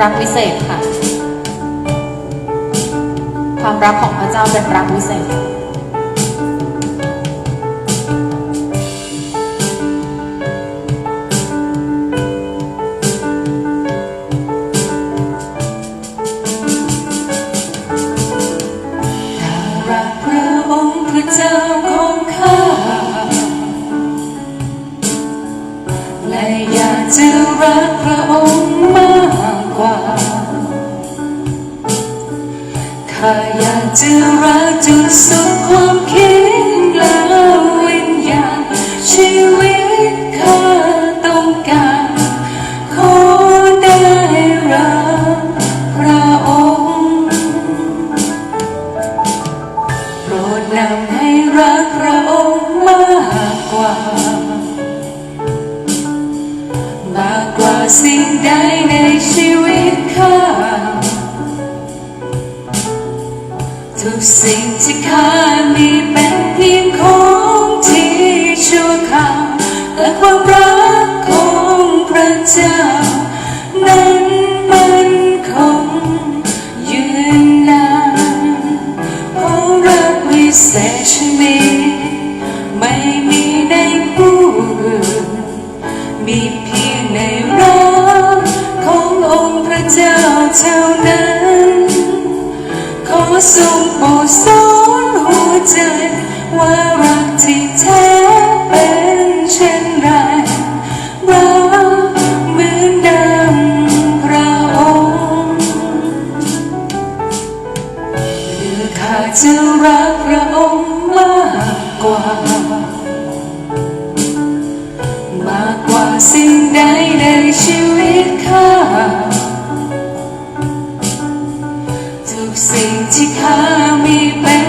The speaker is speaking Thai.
รักวิเศษค่ะ ความรักของพระเจ้าเป็นรักวิเศษข้ารักพระองค์พระเจ้าของข้าและอยากจะรักพระ ข้าอยากจะรักจนสุดความคิดและวิญญาณชีวิตข้าต้องการขอได้รักพระองค์โปรดนำให้รักพระองค์มากกว่า มากกว่าสิ่งใด ทุกสิ่งที่ข้ามีเป็นเพียงของที่ชั่วคราวและความรักของพระเจ้า นั้นมันคงยืนนานเพราะรักวิเศษฉันมีไม่มีในผู้อื่นมีเพียงในรักขององค์พระเจ้าเท่านั้น ขอทรงโปรดสอนหัวใจว่ารักที่แท้เป็นเช่นไรรักเหมือนดังพระองค์หรือข้าจะรักพระองค์มากกว่า มากกว่าสิ่งใด ทุกสิ่งที่ข้ามีเป็น